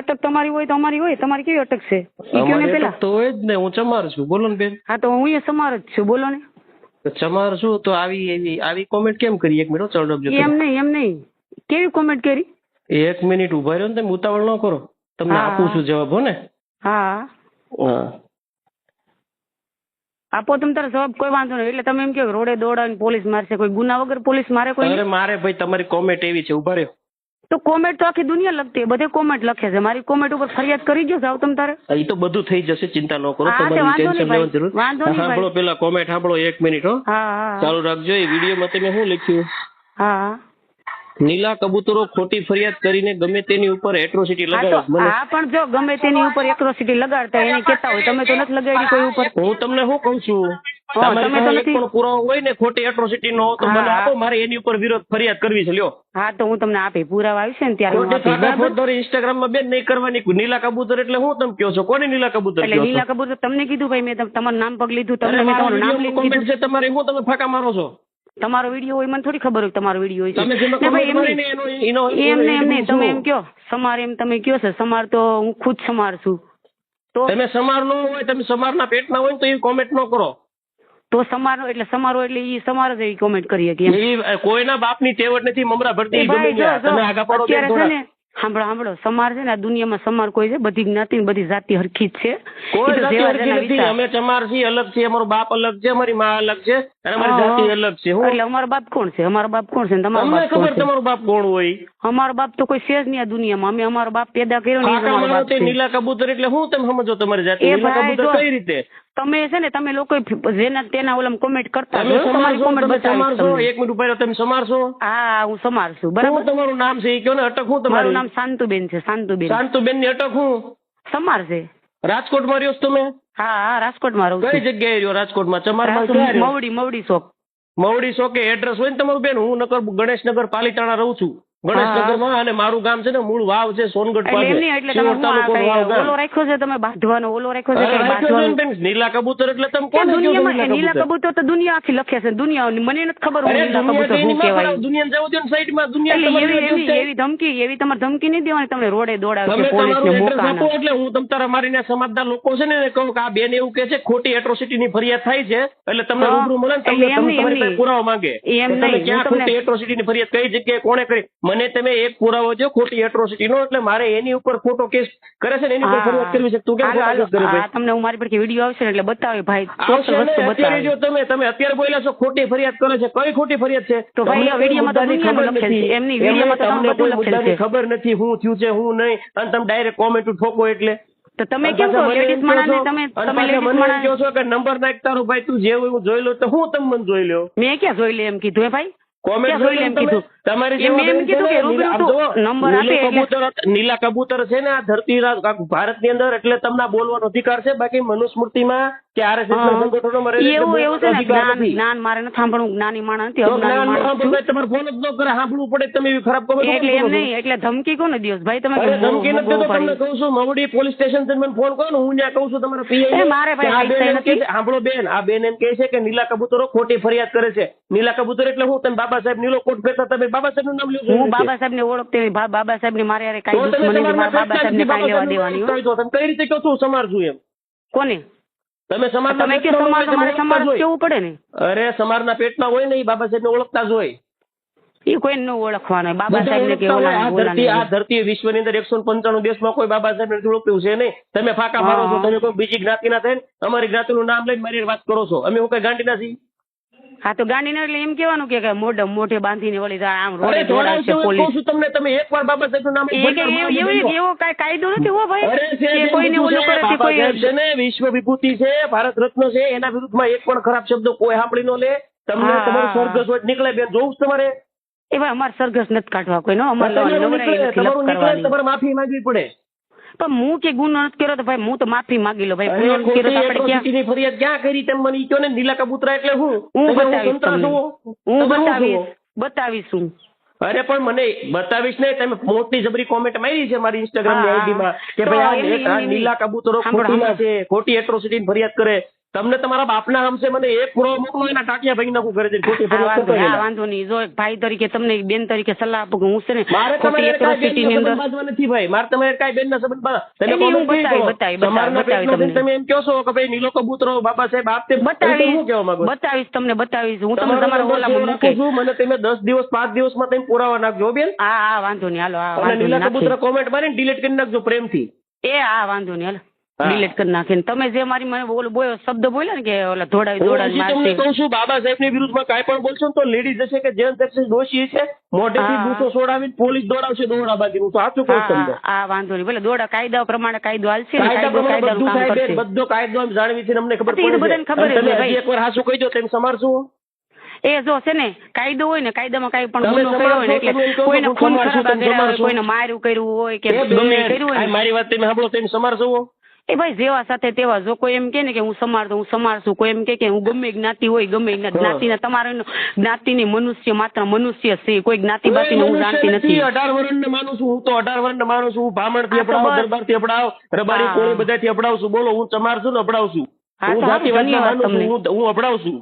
અટક તમારી હોય તો અમારી હોય તમારી કેવી અટક છે? ઈ કયો ને પેલા. તો હોય જ ને હું ચમાર છું. બોલો ને બેન. હા તો હું એ સમાર જ છું. બોલો ને. તો ચમાર છું તો આવી એવી આવી કોમેન્ટ કેમ કરી? એક મિનિટ ચડબજો એમ નહીં એમ નહીં. કેવી કોમેન્ટ કરી? એક મિનિટ ઊભા રહ્યો ને તમે ઉતાવળ ન કરો. તમને આપું છું જવાબ હો ને. હા. હા. આપો તમે તારે જવાબ કોઈ વાંધો નહીં. એટલે તમે એમ કે રોડે દોડાવીને પોલીસ મારશે કોઈ ગુના વગર પોલીસ મારે કોઈ અરે મારે ભાઈ તમારી કોમેન્ટ એવી છે. ઊભા રહ્યો તો કોમેન્ટ તો આખી દુનિયા લખતી બધે કોમેન્ટ લખે છે. મારી કોમેન્ટ ઉપર ફરિયાદ કરી દો જાવ તમ તારે. એ તો બધું થઈ જશે ચિંતા ન કરો તમારી ટેન્શન લેવાની જરૂર. સાંભળો પેલા કોમેન્ટ સાંભળો એક મિનિટ હો. ચાલુ રાખજો એ વિડીયોમાં તમે શું લખ્યું? હા. નીલા કબૂતરો ખોટી ફરિયાદ કરીને ગમે તેની ઉપર એટ્રોસિટી લગાડે. હા પણ જો ગમે તેની ઉપર એટ્રોસિટી લગાડતા એને કેતા હોય તમે તો નથી લગાડી કોઈ ઉપર. હું તમને શું કહું છું? તમે તો નથી- પણ પુરાવો હોય ને ખોટી એટ્રોસિટી નો તો મને આપો મારે એની ઉપર વિરોધ ફરિયાદ કરવી છે લ્યો. હા તો હું તમને આપી પુરાવા આવશે ને ત્યારે ઇન્સ્ટાગ્રામમાં બેન નહીં કરવાની. નીલા કબૂતર એટલે હું તમે કહો છો? કોને નીલા કબૂતર એટલે લીલા કબૂતર તમને કીધું ભાઈ મેં તમ- તમારું નામ પગ લીધું તમે તમને તમારું નામ છે તમારે. હું તમે ફાકા મારો છો? તમારો વીડિયો હોય મને થોડી ખબર હોય તમારો વીડિયો હોય છે. તમે ને એમ મારીને નહીં. એનો એનો એમ નહીં એમ નહીં તમે એમ કયો સમાર એમ તમે કયો છે? સમાર તો હું ખુદ સમાર છું. તો તમે સમાર નો હોય તમે સમાર ના હોય ને તો એ કોમેન્ટ નો કરો. તો સમારો એટલે સમારો એટલે ઈ સમાર જ એ કોમેન્ટ કરી શકીએ કોઈના બાપની ટેવટ નથી મમરા ભરતી ગમે તમે આગા પાડો સાંભળો સાંભળો. સમાર છે ને આ દુનિયામાં સમાર કોઈ છે બધી જ્ઞાતિ બધી જાતિ હરખી જ છે. કોઈ જાતિ હરખી નથી. અમે ચમાર છીએ અલગ છીએ અમારો બાપ અલગ છે અમારી માં અલગ છે અને અમારી જાતિ અલગ છે. હું એટલે અમારો બાપ કોણ છે? અમારો બાપ કોણ છે તમારો બાપ કોણ ખબર છે? તમારો બાપ કોણ હોય? અમારો બાપ તો કોઈ છે જ નહીં આ દુનિયામાં. અમે અમારો બાપ પેદા કર્યો ને નીલા કબૂતર એટલે હું તમે સમજો તમારી જાતિ? નીલા કબૂતર કઈ રીતે? તમે છે ને તમે લોકો જેના તેના ઓલમ કોમેન્ટ કરતા જો, તમારી કોમેન્ટ બતાવીશ. એક મિનિટ ઊભા તમે સમારશો. હા હું સમારશું બરાબર? તમારું નામ છે એ કયો ને? અટક હું તમારું. નામ શાંતુબેન છે શાંતુબેન. શાંતુબેનની અટક હું. સમાર છે રાજકોટમાં રહ્યો તમે? હા હા રાજકોટમાં રહું કઈ જગ્યાએ રહ્યો રાજકોટમાં રહ્યો? મવડી મવડી ચોક. મવડી ચોકે એડ્રેસ હોય ને તમારું બેન? હું નગર ગણેશનગર પાલીતાણા રહું છું. ગણેશનગરમાં અને મારું ગામ છે ને મૂળ વાવ છે સોનગઢ પાસે. એટલે. ઓલો રાખ્યો છે તમે બાંધવાનો ઓલો રાખ્યો છે બાંધવાનો? નીલા કબૂતર એટલે તમે કોણ દુનિયામાં નીલા કબૂતર? તો દુનિયા આખી લખે છે દુનિયા મને નથી ખબર નીલા કબૂતર શું કહેવાય. દુનિયા જવું દો સાઈડમાં દુનિયા એવી એવી ધમકી એવી તમારે ધમકી નહીં દેવાની તમને રોડે દોડાવે છે પોલીસ ને એડ્રેસ એટલે હું તમ તારા મારીને સમાજના લોકો છે ને કહું કે આ બેન એવું કે છે ખોટી એટ્રોસિટી ની ફરિયાદ થાય છે એટલે તમને રૂબરૂ મળે ને તમને તમારી પાસે નહીં. માંગે. એમ નહીં, ખોટી એટ્રોસિટી ની ફરિયાદ કઈ જગ્યાએ કોણે કરી? મને તમે એક પુરાવો જો ખોટી એટ્રોસિટી નો એટલે મારે એની ઉપર ખોટો કેસ કરે છે ને એની ઉપર ફરિયાદ કરવી છે. તું કેમ હાલો, કેસ કરે ભાઈ તમને હું મારી પર વીડિયો આવશે એટલે બતાવે ભાઈ ટોટલ વસ્તુ બતાવે. જો તમે તમે અત્યારે બોલ્યા છો ખોટી ફરિયાદ કરે છે. કઈ ખોટી ફરિયાદ છે? તો ભાઈ, વિડીયોમાં તો દુનિયાનું ખબર લખેલ છે. એમની વિડીયોમાં તો તમને બધું લખેલ છે. ખબર નથી હું થયું છે હું નહીં. અને તમે ડાયરેક્ટ કોમેન્ટ ઠોકો એટલે. તો તમે કેમ છો? લેડીઝ માણસને તમે તમે લેડીઝ માણસ કહો છો કે નંબર નાખ તારો ભાઈ તું જે હોય હું જોઈ લો તો હું તમને મને જોઈ લ્યો. મેં ક્યાં જોઈ લે એમ કીધું હે ભાઈ? કોમેન્ટ જોઈ એમ કીધું? તમારી એમ એમ કીધું કે રૂબરૂ નીલા- નંબર આપે કબૂતર નીલા કબૂતર છે ને આ ધરતી ભારતની અંદર એટલે તમને બોલવાનો અધિકાર છે બાકી મનુસ્મૃતિમાં કે ના એવું એવું છે ને અધિકાર જ્ઞાન જ્ઞાન મારે સાંભળવું જ્ઞાની માણસ નથી અજ્ઞાની માણસ તમારે ફોન જ ન કરે સાંભળવું પડે તમે એવી ખરાબ comment એટલે એમ નહીં એટલે ધમકી કોને દિવસ ભાઈ તમે ધમકી નથી તમને કહું છું મવડી પોલીસ સ્ટેશનથી મને ફોન કરો ને હું ત્યાં કહું છું તમારા PI મારે ભાઈ સાંભળો બેન આ બેન એમ કહે છે કે નીલા કબૂતરો ખોટી ફરિયાદ કરે છે. નીલા કબૂતર એટલે હું તમે બાબા સાહેબ નીલો કોટ પહેરતા તમે બાબા સાહેબનું નામ લ્યો હું બાબા સાહેબ ને ઓળખતી બાબા સાહેબની મારે હારે કઈ દુશ્મની મારા બાબા સાહેબ ને કઈ લેવા દેવાની. તમે કઈ રીતે કહો છો સમાર છું એમ? કોને? તમે સમાર તમે કે સમાર તમારે સમાર ઓળખતા. કેવું પડે ને? અરે સમાજના પેટના હોય ને એ બાબા સાહેબ ઓળખતા જ હોય. એ કોઈ ન ઓળખવાનો. બાબા સાહેબ ને કે ઓળખતા આ ધરતી આ ધરતી વિશ્વની અંદર એકસો પંચાણું દેશમાં કોઈ બાબા સાહેબ ને ઓળખ્યું છે નહીં તમે ફાકા મારો છો તમે કોઈ બીજી જ્ઞાતિના થઈને અમારી જ્ઞાતિનું નામ લઈને મારી વાત કરો છો. અમે હું કઈ ગાંડી નથી હા તો ગાંધીનગર એટલે એમ કેવાનું કે કે મોઢે મોઢે બાંધીને વળી જાય આમ રોડે દોડાવશે પોલીસ. તમને તમે એકવાર બાબા સાહેબ નામ કે એવું એવું એવો કાઈ કાયદો નથી હો ભાઈ? કે કોઈને ઓલું કરે છે કોઈ ને વિશ્વ વિભૂતિ છે ભારત રત્ન છે એના વિરુદ્ધમાં એક પણ ખરાબ શબ્દ કોઈ સાંભળી ન લે. તમને તમારું હા. સ્વર્ગ સ્વર્ગ નીકળે બેન જોવું તમારે. એ ભાઈ અમારે સરઘસ નથી કાઢવા કોઈ નો અમારે તમારું નીકળે, તમારે માફી માંગવી પડે. પણ હું કે ગુનો નથી કર્યો તો ભાઈ હું તો માફી માંગી લો ભાઈ. ગુનો નથી કર્યો તો આપણે ક્યાં? ફરિયાદ ક્યાં કરી તેમ? મને ઈ ને નીલા કબૂતરા એટલે હું? હું બતાવીશ તમને. હું બતાવીશ? બતાવીશ હું. અરે પણ મને બતાવીશ ને તમે મોટી જબરી કોમેન્ટ મારી છે મારી ઇન્સ્ટાગ્રામની આઈડી માં કે ભાઈ આ નીલા કબૂતરો ખોટી છે ખોટી એટ્રોસિટી ફરિયાદ કરે. તમને તમારા બાપના નામસે મને એક પુરાવો મોકલો એના ટાંટિયા ભાઈ નાખું ઘરે જઈને. ખોટી ફરિયાદ વાંધો કરતો નહીં, વાંધો નહીં. જો એક ભાઈ તરીકે તમને બેન તરીકે સલાહ આપું કે હું છે ને મારે તમારે કાંઈ ની અંદર બાંધવા નથી ભાઈ. મારે તમારે બેન ના સંબંધ તમે હું કરો. બતાવી, બતાવી, બતાવી તમને. તમે એમ કહો છો કે ભાઈ નીલો કબૂતરો બાબા સાહેબ આપ તે બતાવીશ શું કહેવા માંગુ બતાવીશ તમને બતાવીશ. હું તમને તમારો ઓલામાં સેવ છું. મને તમે દસ દિવસ પાંચ દિવસમાં તમે પુરાવા નાખજો બેન. હા હા વાંધો નહીં. હાલો હા નીલા કબૂતર કોમેન્ટ મારીને ડિલીટ કરી નાખજો પ્રેમથી. એ હા વાંધો નહીં હાલો. હા. ડિલીટ કરી નાખીને. તમે જે મારી મને ઓલો બોયો શબ્દ બોલ્યો ને કે ઓલા ધોડાવી ધોડાવી મારશે. કહું છું બાબા સાહેબની વિરુદ્ધમાં કાઈ પણ બોલશો ને તો લેડીઝ હશે કે જેન સેક્શન દોષી છે મોઢેથી હા. બૂસો સોડાવીને પોલીસ દોડાવશે દોડાબાજી હું સાચું કહું તમને. હા વાંધો નહીં. ભલે દોડા કાયદા પ્રમાણે કાયદો હાલશે ને કાયદો કાયદાનું કામ કરશે. બધો કાયદો એમ જાણવી છે ને અમને ખબર તો પડે બધાને. ખબર છે ભાઈ. એકવાર હાસું કહી દો તેમ સમારશું? એ જો છે ને કાયદો હોય ને કાયદામાં કઈ પણ ગુનો કર્યો હોય ને એટલે કોઈને ખૂન કર્યા હોય કોઈને માર્યું કર્યું હોય કે ગમે કર્યું હોય મારી વાત તમે સાંભળો તેમ સમારશો? એ ભાઈ જેવા સાથે તેવા જો કોઈ એમ કે ને કે હું સમારતો હું સમારશું કોઈ એમ કે કે હું ગમે જ્ઞાતિ હોય ગમે જ્ઞાતિ- જ્ઞાતિના તમારે જ્ઞાતિ જ્ઞાતિની મનુષ્ય માત્ર મનુષ્ય છે કોઈ જ્ઞાતિ બાતિને હું જાણતી નથી અઢાર વર્ષ માનું છું હું તો અઢાર વર્ષ માનું છું હું બ્રાહ્મણથી અપડાવ દરબારથી અપડાવ રબારી બધા થી અપડાવ અપડાવશું બોલો હું ચમાર છું ને અપડાવશું છું. હું તો માનું છું હું હું અપડાવશું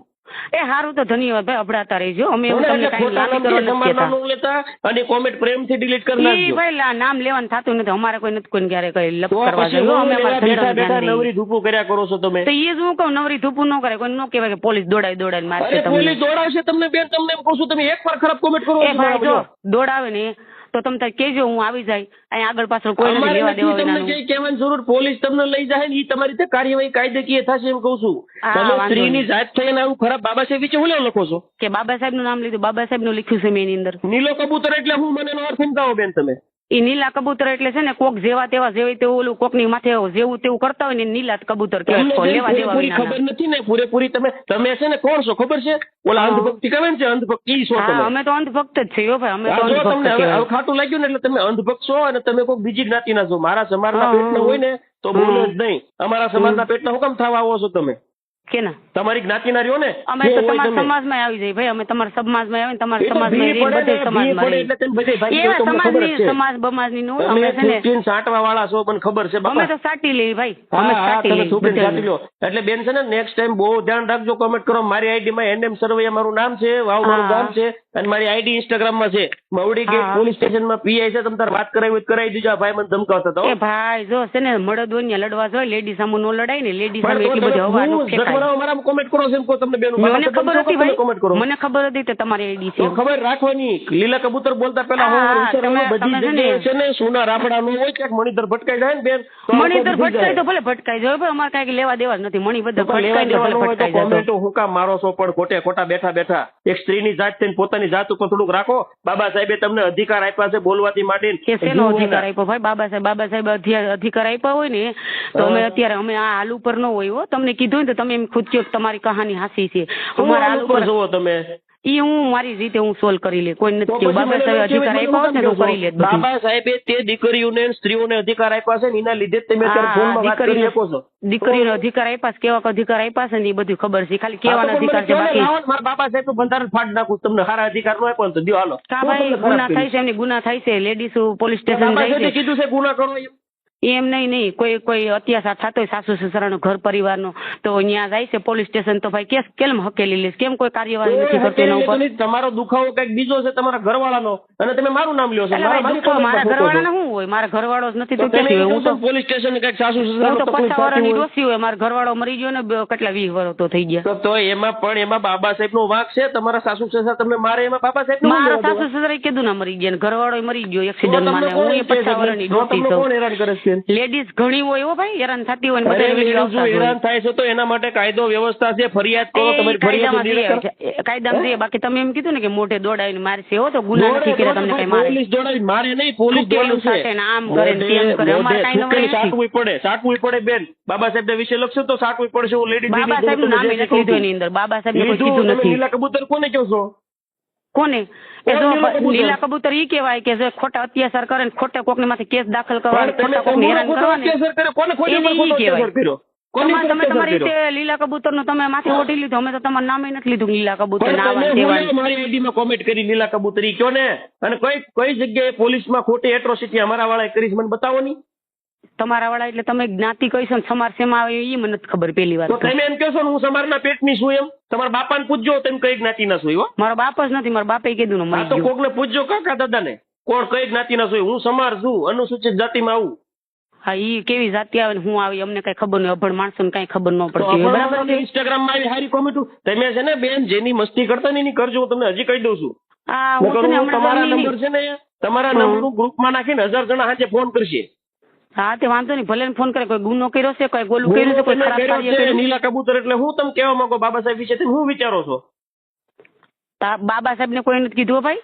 એ સારું તો ધન્યવાદ ભાઈ અભડાતા રહેજો. અમે એવું તમને કાંઈ ખોટા નાની નથી કહેતા. નામ લેતા અને કોમેન્ટ પ્રેમથી ડિલીટ કરી ઈ નાખજો. ભાઈ લા- નામ લેવાનું થતું નથી. અમારે કોઈ નથી કોઈને ક્યારે કઈ લપ તો કરવા પછી હું અમે અમારા બેઠા ધ્યાન દઈએ. નવરી ધૂપું કર્યા કરો છો તમે. તો એ જ હું કહું નવરી ધૂપું ન કરે કોઈ ન કહેવાય કે પોલીસ દોડાવી દોડાવી મારશે અરે તમને. પોલીસ દોડાવશે તમને બેન તમને એમ કહું છું તમે એક વાર ખરાબ કોમેન્ટ કરો એ છો ભાઈ જો મારા દોડાવે ને તો તમે તાર કહેજો હું આવી જાય. અહીંયા આગળ પાછળ કોઈ નથી લેવા દેવા તમને કઈ કહેવાની જરૂર? પોલીસ તમને લઈ જાય ને ઈ તમારી રીતે કાર્યવાહી કાયદેકીય થશે એમ કહું છું. તમે સ્ત્રીની. જાત થઈને આવું ખરાબ બાબા સાહેબ વિશે હું લેવા લખો છો? કે બાબા સાહેબનું નામ લીધું બાબા સાહેબનું લખ્યું છે મેં એની અંદર. નીલો કબૂતર એટલે હું મને નો અર્થ સમજાવો બેન તમે. એ નીલા કબૂતર એટલે છે ને કોક જેવા તેવા જેવી તેવું ઓલું કોકની માથે જેવું તેવું કરતા હોય ને નીલા કબૂતર કહેવાય. લેવા દેવા પૂરેપૂરી ખબર નથી ને? પૂરેપૂરી તમે તમે છે ને કોણ છો? ખબર છે? ઓલા અંધભક્તિ કહે ને છે અંધભક્તિ ઈ છો તમે. અમે તો અંધભક્ત જ છીએ ભાઈ અમે તો તમને હવે ખાટું લાગ્યું ને એટલે તમે અંધભક્ત છો અને તમે કોઈ બીજી જ્ઞાતિના છો. મારા સમાજના પેટના હોય ને તો બોલો જ નહીં. અમારા સમાજના. પેટના હું કામ થવા આવો છો તમે. કે ના તમારી જ્ઞાતિના રહ્યો ને? અમે તો તમારા તમે. સમાજમાં આવી જાય ભાઈ અમે તમારા સમાજમાં આવે ને તમારા સમાજમાં બધે સમાજમાં એટલે તમે બધે એવા સમાજની સમાજ બમાજની નો અમે છે ને સાંટવા વાળા છો પણ ખબર છે અમે તો સાટી લઈએ ભાઈ. અમે સાટી તમે સુપ્રીમ સાટી લો. એટલે બેન છે ને નેક્સ્ટ ટાઈમ બહુ ધ્યાન રાખજો કમેન્ટ કરો. મારી આઈડી માં એનએમ સરવૈયા મારું નામ છે વાવ મારું. ગામ છે. અને મારી આઈડી ઇન્સ્ટાગ્રામમાં છે મવડી ગેટ પોલીસ સ્ટેશનમાં પીઆઈ છે તમે તાર વાત કરાવી હોય કરાવી દીજો. આ ભાઈ મને ધમકાવતા હતા એ ભાઈ જો છે ને મળદ હોય લડવા જોઈએ લેડી સામે નો લડાય ને લેડી સામે એટલી બધી હવા નો ફેંકાય મારા કોમેન્ટ કરો છો એમ કહો તમને બેન? મને ખબર હતી કોમેન્ટ કરો. મને ખબર હતી કે તમારી આઈડી છે. ખબર રાખવાની. લીલા કબૂતર બોલતા પહેલા હું તમે- બધી છે ને- જગ્યાએ છે ને સોના રાફડા નું હોય ક્યાંક મણિધર ભટકાઈ જાય ને બેન મણિધર બધું તો ભલે ભટકાઈ જાય ભાઈ અમારે કઈ લેવા દેવા જ નથી. મણી બધા ભટકાઈ જાય ભલે ભટકાય જાય કોમેન્ટો હું કા મારો છો પણ ખોટે ખોટા બેઠા બેઠા. એક સ્ત્રીની જાત થઈને પોતાની જાત ઉપર થોડુંક રાખો. બાબા સાહેબે તમને અધિકાર આપ્યા છે બોલવાથી માંડીને કે શેનો. અધિકાર આપ્યો ભાઈ? બાબા સાહેબ બાબા સાહેબ અધિ- અધિકાર આપ્યા હોય ને તો અમે અત્યારે અમે આ હાલ ઉપર ન હોય હો. તમને કીધું ને તો તમે એમ ખુદ કે તમારી કહાની હાસી છે. અમારા હાલ ઉપર જુઓ તમે. ઈ હું મારી રીતે હું સોલ્વ કરી લે. કોઈ નથી બાબા સાહેબ અધિકાર આપ્યો હોત ને તો કરી લે બાબા સાહેબે તે દીકરીઓને સ્ત્રીઓને અધિકાર આપ્યા છે ને એના લીધે તમે અત્યારે હા, ફોનમાં વાત કરી દીકરીને- શકો છો. દીકરીનો અધિકાર આપ્યા છે કેવાક અધિકાર આપ્યા છે ને એ બધું ખબર છે. ખાલી કેવાનો અધિકાર છે ને, બાકી મારા બાબા સાહેબ બંધારણ ફાડ નાખું તમને સારા અધિકાર નો આપ્યો તો દિયો હાલો. કા ભાઈ ગુના થાય છે એમની ગુના થાય છે લેડીઝ પોલીસ સ્ટેશન જાય છે. કીધું છે ગુના કરો એમ. નહીં નહીં. કોઈ કોઈ અત્યાચાર થતો હોય સાસુ સસરાનો ઘર પરિવારનો તો ત્યાં જાય છે પોલીસ સ્ટેશન તો ભાઈ કેસ કેમ હકેલી લેશ? કેમ કોઈ કાર્યવાહી નથી કરતું એના ઉપર? તમારો દુખાવો કંઈક બીજો છે તમારા ઘરવાળાનો. અને તમે મારું નામ લ્યો છો. મારા માં શું હોય? મારા ઘરવાળો જ નથી તો હોય? હું તો પોલીસ સ્ટેશન કંઈક સાસુ હું સસરાનો તો પચાસ વર્ષની હોય. ડોસી હોય. મારા ઘરવાળો મરી ગયો ને કેટલા વીસ વર્ષ તો થઈ ગયા. તો એમાં પણ એમાં બાબા સાહેબ નો વાંક છે? તમારા સાસુ સસરા તમને મારે એમાં બાબા સાહેબ મારા સાસુ સસરા કીધું ના મરી ગયા ને. ઘરવાળો મરી ગયો એક્સિડન્ટમાં ને હું એ પચાસ વર્ષની ડોસી છું. હેરાન કરે છે લેડીઝ ઘણી હોય હો ભાઈ હેરાન થતી હોય. હેરાન થાય છે તો એના માટે કાયદો વ્યવસ્થા છે ફરિયાદ કરો તમારી ફરિયાદ કાયદામાં છે. બાકી તમે એમ કીધું ને કે મોઢે દોડાવીને મારશે હો તો ગુના નથી કર્યા તમને કઈ મારે પોલીસ દોડાવી મારે નહીં પોલીસ દોડાવશે આમ કરે તેમ કરે. અમારે કાઈ નવાઈ. સાટવું પડે સાટવું પડે બેન બાબા સાહેબ વિશે લખશો તો સાટવું પડશે હું લેડીઝ બાબા સાહેબ નામ નથી લીધું એની અંદર બાબા સાહેબ કોઈ નથી લીલા કબૂતર કોને કહો છો કોને જો લીલા કબૂતર? ઈ કહેવાય કે જે ખોટા અત્યાચાર કરે ને ખોટા કોકની માથે કેસ દાખલ કરવા પણ તમે ખોટા હેરાન કરવા ને અત્યાચાર કર્યો? કોને ખોટી એને ઈ કહેવાય. કર્યો? કોની તમારે ઉપર તમે તમારી રીતે લીલા કબૂતરનું તમે માથે ઓઢી લીધું અમે તો તમારું નામે નથી લીધું લીલા કબૂતર મારી આઈડી માં કોમેન્ટ કરી લીલા કબૂતરી કયો ને? અને કઈ કઈ જગ્યાએ પોલીસમાં ખોટી એટ્રોસિટી અમારા વાળા કરી મને બતાવો ની. તમારા વાળા એટલે તમે જ્ઞાતિ કઈ ને સમાર શેમાં આવે એ મને નથી ખબર પેલી વાત તો તમે એમ કહો છો ને હું સમારના પેટની છું એમ. તમારા બાપાને પૂછજો તમે કઈ જ્ઞાતિના છો મારો બાપ જ નથી મારા બાપે કીધું ને આ તો કોકને પૂછજો કાકા દાદાને કોણ કઈ જ્ઞાતિના છું હું સમાર છું અનુસૂચિત જાતિમાં આવું. હા ઈ કેવી જાતિ આવે ને હું આવી અમને કઈ ખબર નહીં અભણ માણસો ને કઈ ખબર ન પડતી બરાબર ઇન્સ્ટાગ્રામમાં આવી હારી કોમેન્ટ તમે છે ને બેન જેની મસ્તી કરતા ને એની કરજો હું તમને હજી કહી દઉં છું. તમારા નંબર છે ને તમારા. નંબર ગ્રુપમાં નાખીને હજાર જણા હાજે ફોન કરશે. હા તે વાંધો નહીં. ભલે ફોન કરે કોઈ ગુનો કર્યો છે કોઈ ગોલું કર્યું છે કોઈ ખરાબ કાર્ય કર્યું નીલા કબૂતર એટલે હું તમે કહેવા માંગો બાબા સાહેબ વિશે તમે શું વિચારો છો? બાબા સાહેબ ને કોઈ નથી કીધું ભાઈ.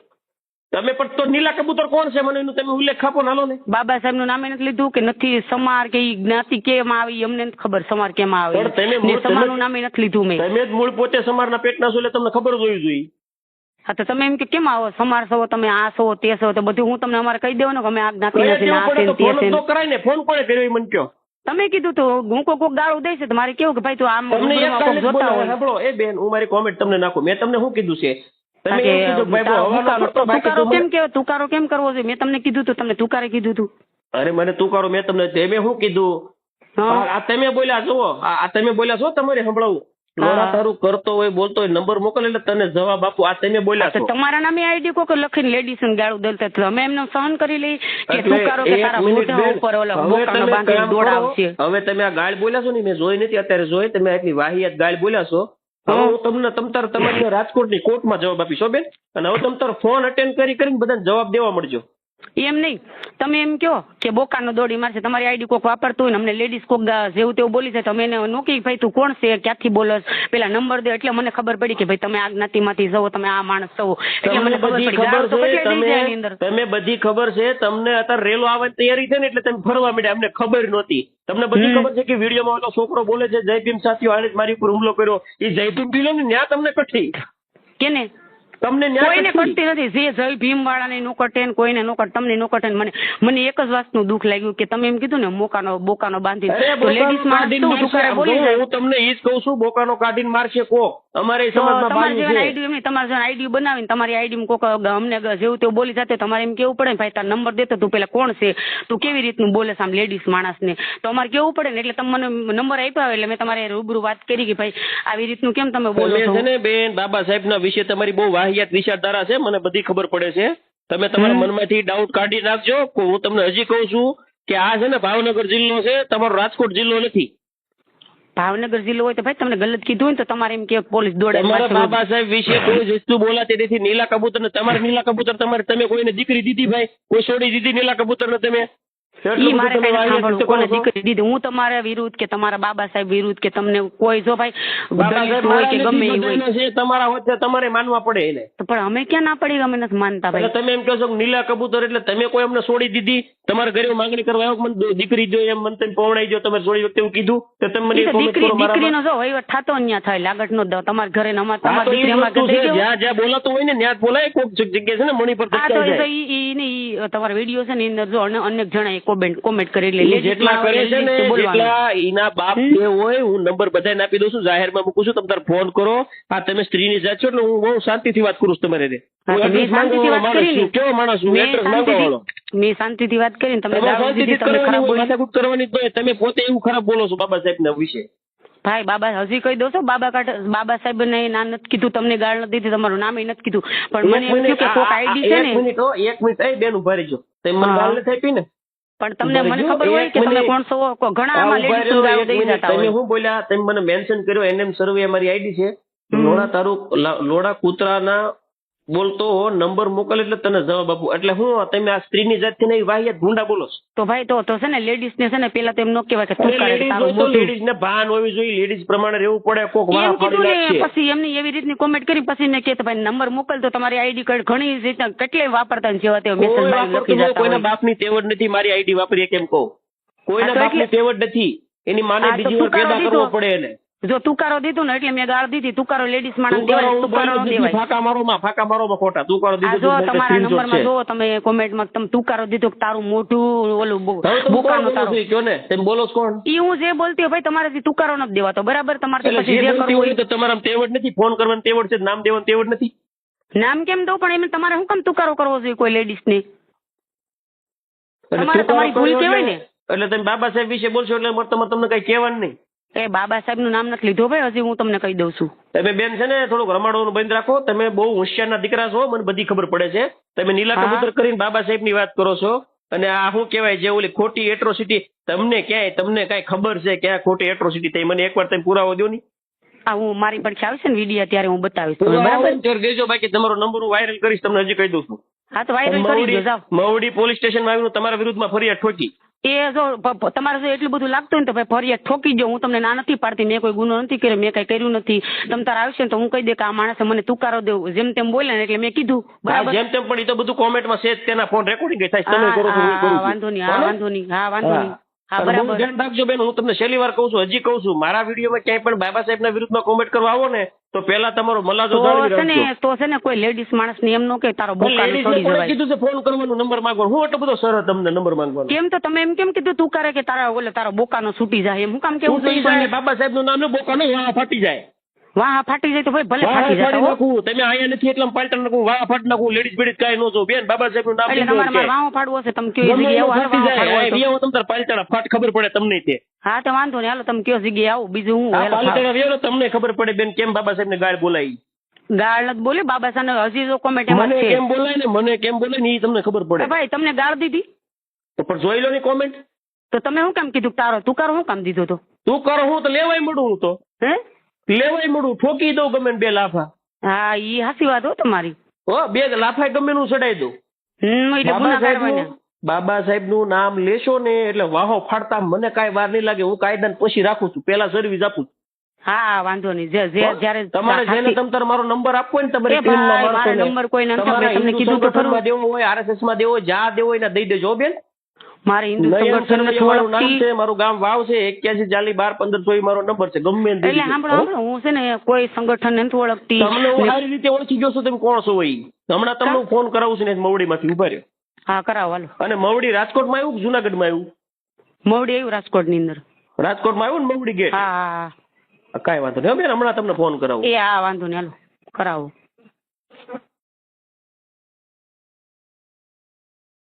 તમે પણ તો નીલા કબૂતર કોણ છે? મને એનું તમે ઉલ્લેખ આપો હાલો ને. બાબા સાહેબનું નામે નથી લીધું કે નથી સમાર કે ઈ જ્ઞાતિ કેમ આવી અમને નથી ખબર સમાર કેમ આવે. ને સમારનું નામે નથી લીધું મેં. તમે જ મૂળ પોતે સમારના પેટના છો એટલે તમને ખબર જ હોવી જોઈએ. હા તો તમે એમ કે કેમ આવો? સમાર છો તમે આ છો તે છો તો બધું હું તમને અમારે કહી દેવાનું કે અમે આ જ્ઞાતિ નથી ને આ છે ને તે છે ને. કરાય ને ફોન કોણે કર્યો એ મને કયો? તમે કીધું તો હું કોક કોક ગાળું દઈશ તો મારે કેવું કે ભાઈ તું આમ તમને એક રૂબરૂમાં કોક કાલે જ જોતા બોલાવે. હોય. સાંભળો એ બેન હું મારી કોમેન્ટ તમને નાખું. મેં તમને શું કીધું છે? તમે કે કીધું કે ભાઈ બહુ હવાનો તુકારો- ખોટો બાકી તુકારો તું કેમ મને- તુકારો કેમ કરવો જોઈએ? મેં તમને કીધું તું તમને તુકારે કીધું તું. અરે મને તું કરો મેં તમને તમે શું કીધું? હા. આ આ તમે બોલ્યા જુઓ આ આ તમે બોલ્યા છો તમારે સંભળાવું. લોડા તારું કરતો હોય બોલતો હોય નંબર મોકલ એટલે તને જવાબ આપું. આ તમે બોલ્યા છો. તમારા નામે આઈડી કોક લખીને લેડીઝ ને ગાળું દલતા તો અમે એમને સહન કરી લઈ કે શું કરો કે તારા મોઢા ઉપર ઓલા બોકાનો તમે બાંધીને આવશે. હવે તમે આ ગાળ બોલ્યા છો ને મેં જોઈ નથી અત્યારે જોઈ તમે આટલી વાહિયાત ગાળ બોલ્યા છો. હવે. હું તમને તમતાર તમારી રાજકોટની કોર્ટમાં જવાબ આપીશ હો બેન. અને હવે તમતાર ફોન અટેન્ડ કરી કરીને બધાને જવાબ દેવા મળજો. એમ નહીં. તમે એમ કહો કે બોકાનો દોડી મારશે. તમારી આઈડી કોક વાપરતું હોય ને અમને લેડીઝ કોક જેવું તેવું બોલી છે તો અમે એને નોકી ભાઈ તું કોણ છે? ક્યાંથી બોલસ? પેલા નંબર દે. એટલે મને ખબર પડી કે ભાઈ તમે આ જ્ઞાતિમાંથી જવો તમે આ માણસ છો. એટલે મને ખબર બધી પડી તમે તમે બધી ખબર છે તમને અત્યારે રેલો આવવાની તૈયારી છે ને એટલે તમે ફરવા માંડ્યા અમને ખબર નહોતી. તમને બધી ખબર છે કે વિડીયોમાં ઓલો છોકરો બોલે છે જય ભીમ સાથીઓ મારી ઉપર હુમલો કર્યો. એ જય ભીમ પીલો ને ત્યાં તમને કઠી. કેને? તમને કોઈને કટતી નથી. જે જય ભીમ વાળાને નો કટે ને કોઈને નો કટે તમને નો કટે ને મને મને એક જ વાતનું દુઃખ લાગ્યું કે તમે એમ કીધું ને મોકાનો બોકાનો બાંધી તો લેડીઝ માણસ શું દુકારે બોલી હું તમને ઈ જ કહું છું બોકાનો કાઢીને મારશે કોક. અમારે સમાજમાં તમારે છે. આઈડી એમની તમારે જેવા આઈડી બનાવીને તમારી આઈડી કોક અમને જેવું તેવું બોલી જતે તમારે એમ કેવું પડે ભાઈ તાર નંબર દેતો તું પેલા કોણ છે? તું કેવી રીતનું બોલે આમ લેડીઝ માણસને? તો અમારે કેવું પડે ને એટલે તમને નંબર આપ્યો એટલે મેં તમારે રૂબરૂ વાત કરી કે ભાઈ આવી રીતનું કેમ તમે બોલો છો? ને બેન બાબા સાહેબના વિશે તમારી બહુ વાહિયાત વિચારધારા છે મને બધી ખબર પડે છે. તમે તમારા. મનમાંથી ડાઉટ કાઢી નાખજો. હું તમને હજી કહું છું કે આ છે ને ભાવનગર જિલ્લો છે તમારો રાજકોટ જિલ્લો નથી. ભાવનગર જિલ્લો હોય તો ભાઈ તમને ગલત કીધું હોય ને તો તમારે એમ કે પોલીસ દોડે બાબા સાહેબ વિશે કોઈ વસ્તુ બોલાતી નથી. નીલા કબૂતર ને તમારે નીલા કબૂતર તમારે તમે કોઈને દીકરી દીધી ભાઈ? કોઈ છોડી દીધી નીલા કબૂતર ને તમે? ઈ મારે કઈ સાંભળવું. કોને દીકરી દીધી? હું તમારા વિરુદ્ધ કે તમારા બાબા સાહેબ વિરુદ્ધ કે તમને કોઈ જો ભાઈ હોય કે ગમે એ હોય. તમારા વચ્ચે તમારે માનવા પડે એને. પણ અમે ક્યાં ના પડી અમે નથી માનતા ભાઈ. તમે એમ કહો છો નીલા કબૂતર એટલે તમે કોઈ અમને છોડી દીધી? તમારે ઘરે માંગણી કરવા આવ્યો મને દીકરી જોઈએ એમ મને તમે પહોંચાઈ જો તમે છોડી વખતે એવું કીધું તો તમે મને દીકરી. દીકરીનો જો વહીવટ થતો ન્યા થાય લાગટ નો તમારા ઘરે ને અમારે તમારી દીકરી અમારે ઘરે જ્યાં જ્યાં બોલાતું હોય ને ત્યાં બોલાય. કોઈક જગ્યા છે ને મણી પર તો એ ઈ તમારા વીડિયો છે ને અંદર જો અનેક જણાએ કોમેન્ટ કોમેન્ટ કરી લે જેટલા કરે છે ને. જેટલા ઈના બાપ જે હોય હું નંબર બધાને આપી દઉં છું જાહેરમાં મૂકું છું તમે તાર ફોન કરો. આ તમે સ્ત્રીની જાત છો એટલે હું બહુ શાંતિથી વાત કરું છું તમારે. કેવો માણસ એડ્રેસ માંગવા મેં શાંતિથી વાત કરીને તમે શાંતિથી કરવાની. તમે પોતે એવું ખરાબ બોલો છો બાબા સાહેબના વિશે. ભાઈ બાબા હજી કહી દો છો બાબા કાઢ બાબા સાહેબ ને ના નથી કીધું તમને ગાળ નથી દીધી તમારું નામ નથી કીધું. પણ મને એક એમ થયું મિનિટ, કે કોક આઈડી છે એક ને મિનિટ એક મિનિટ એ બેન ઊભા રહેજો. તમે મને. ગાળ નથી આપી ને? પણ તમને મને ખબર હોય કે તમે. કોણ છો? કો- ઘણા આમાં લેડીઝ રહ્યો, દઈ તમે શું બોલ્યા તમે મને મેન્શન કર્યો એનએમ સર્વે અમારી આઈડી છે. લોડા તારું લોડા કૂતરાના બોલતો હો નંબર મોકલ એટલે તને જવાબ આપું. એટલે હું તમે આ સ્ત્રીની જાતથી નહીં વાહિયાત ગુંડા બોલો છો? તો ભાઈ તો તો છે ને લેડીઝ ને છે ને પેલા તો એમ ન કહેવાય કે તું લેડીઝ ને ભાન હોવી જોઈએ. લેડીઝ પ્રમાણે રહેવું પડે કોક વાળા પડી ને પછી એમની એવી રીતની કોમેન્ટ કરી પછી મેં કીધું ભાઈ નંબર મોકલ તો તમારી આઈડી કાર્ડ ઘણી રીતે કેટલાય વાપરતા જેવા તેવા મેસેજ લખી જતા કોઈના બાપની તેવડ નથી મારી આઈડી વાપરીએ કેમ કહું? કોઈના બાપની તેવડ નથી. એની માને બીજી વાર પેદા કરવો પડે એને. જો તુકારો દીધું ને એટલે મેં ગાળ દીધી. તુકારો લેડીઝ માણસ દેવાય તુકારો ન દેવાય ફાંકા મારોમાં ફાંકા મારોમાં ખોટા. તુકારો દીધો જો તમારા નંબરમાં જો તમે કોમેન્ટમાં તમે તુકારો દીધો કે તારું મોઢું ઓલું બોકાનું તારું. કયો ને તમે બોલો કોણ? ઈ હું જે બોલતી ભાઈ તમારાથી તુકારો ન દેવાતો. બરાબર? તમારે પછી જે કરવું હોય તો તમારા તેવડ નથી ફોન કરવાની તેવડ છે નામ દેવાનું તેવડ નથી. નામ કેમ દઉં? પણ એમ તમારે શું કામ તુકારો કરવો જોઈએ કોઈ લેડીઝ ને? તમારે તમારી ભૂલ કહેવાય ને. એટલે તમે બાબા સાહેબ વિશે બોલશો એટલે મારે તમારે તમને કઈ કહેવાનું નહીં. એ બાબા સાહેબનું નામ નથી લીધું ભાઈ હજી હું તમને કહી દઉં છું. તમે બેન છે ને થોડુંક રમાડવાનું બંધ રાખો. તમે બહુ હોશિયારના દીકરા છો મને બધી ખબર પડે છે. તમે નીલા કબૂતર કરીને બાબા સાહેબની વાત કરો છો. અને આ શું કહેવાય જે ઓલી ખોટી એટ્રોસિટી તમને ક્યાંય તમને કઈ ખબર છે કે ખોટી એટ્રોસિટી થઈ? મને એકવાર તમે પુરાવો દો ની આ હું મારી પડખે આવશે ને વીડિયો ત્યારે હું બતાવીશ તમને, બરાબર? દેજો બાકી તમારો નંબર હું વાયરલ કરીશ તમને હજી કહી દઉં છું. હા તો વાયરલ કરી દેજો મવડી પોલીસ સ્ટેશનમાં આવીને તમારા વિરુદ્ધમાં ફરિયાદ ઠોકી. એ જો તમારે જો એટલું બધું લાગતું હોય ને તો ભાઈ ફરિયાદ ઠોકી દો હું તમને ના નથી પાડતી મેં કોઈ ગુનો નથી કર્યો મેં કઈ કર્યું નથી. તમ તાર આવશે ને તો હું કહી દે કે આ માણસે મને તુકારો દેવું જેમ તેમ બોલે ને એટલે મેં કીધું બરાબર? જેમ તેમ પણ એ તો બધું કોમેન્ટમાં છે તેના ફોન રેકોર્ડિંગ થાય તમે હા, કરો છો. વાંધો નહીં હા વાંધો નહીં હા વાંધો નહીં. હા બરાબર. ધ્યાન રાખજો બેન હું તમને છેલ્લી વાર કહું છું હજી કહું છું મારા વિડીયોમાં ક્યાંય પણ બાબા સાહેબના વિરુદ્ધમાં કોમેન્ટ કરવા આવો ને તો પેલા તમારો મલાજો જાળવી છે ને તો છે ને કોઈ લેડીઝ માણસ ને એમ નો કે તારો બોકાનો છોડી જવાય. કીધું છે ફોન કરવાનો નંબર માંગવાનો? હું એટલો બધો સરળ તમને નંબર માંગવાનો. કેમ તો તમે એમ કેમ કીધું તું કરે કે તારા ઓલે તારો બોકાનો છૂટી જાય એમ? હું કામ કેવું જોઈએ બાબા સાહેબનું નામ ને બોકા નહીં ફાટી જાય. વાહ ફાટી જાય તો ભાઈ ભલે ફાટી જાય નાખું. તમે અહીંયા નથી એટલે પાલટા નાખું. વાહ ફાટ નાખું. લેડીઝ બેડીઝ કાઈ ન જો બેન બાબા સાહેબનું નામ એટલે તમારે મારે વાહો ફાડવો છે તમે કયો જગ્યાએ આવો ફાટી જાય. ફાડવો હોય તો. તમ તાર પાલટાના. ફાટ ખબર પડે તમને તે. હા તો વાંધો નહીં. હાલો તમે કયો જગ્યાએ આવો બીજું હું પાલટાના તમને ખબર પડે બેન કેમ બાબા સાહેબ ને ગાળ બોલાઈ. ગાળ નથી બોલી? બાબા સાહેબ હજી જો કોમેન્ટ એમાં મને કેમ બોલાય ને મને કેમ બોલાય ને એ તમને ખબર પડે. ભાઈ તમને ગાળ દીધી? તો પણ જોઈ લો ને કોમેન્ટ તો તમે શું કામ કીધું? તારો તું કરો શું કામ દીધો તો? તું કરો હું તો લેવાય મળું હું તો. હે? લેવાય મળું ઠોકી દઉં ગમે બે લાફા હા ઈ હાસી વાત હો તમારી હો બે લાફા ગમે નું ચડાઈ દઉં બાબા સાહેબ બાબા સાહેબનું નામ લેશો ને એટલે વાહો ફાડતા મને કાંઈ વાર નહીં લાગે હું કાયદાને પછી રાખું છું પેલા સર્વિસ આપું છું. હા વાંધો નહીં જે જે જ્યારે તમારે જેને તમતર મારો નંબર આપવો હોય ને તમારી માણસોને, મારો નંબર કોઈને. તમને કીધું તો ખરું. દેવો હોય આરએસએસમાં દેવો જ્યાં દેવો હોય ને દઈ દેજો બેન મારે હિન્દુ નયન સંગઠન મારું છે મારું ગામ વાવ છે એક્યાસી ચાલી બાર પંદર ચોઈ મારો નંબર છે ગમે એટલે સાંભળો સાંભળો હું છે ને કોઈ સંગઠન નથી ઓળખતી. તમને હું સારી રીતે ઓળખી ગયો છું તમે કોણ છો ભાઈ હમણાં તમને ફોન કરાવું છું ને મવડીમાંથી ઊભા રહ્યો. હા કરાવો હાલો. અને મવડી રાજકોટમાં આવ્યું કે જુનાગઢમાં આવ્યું? મવડી આવ્યું રાજકોટની અંદર. રાજકોટમાં આવ્યું ને મવડી ગેટ? હા કાંઈ વાંધો નહીં. બેન હમણાં તમને ફોન કરાવું. એ હા વાંધો નહીં હાલો. કરાવો.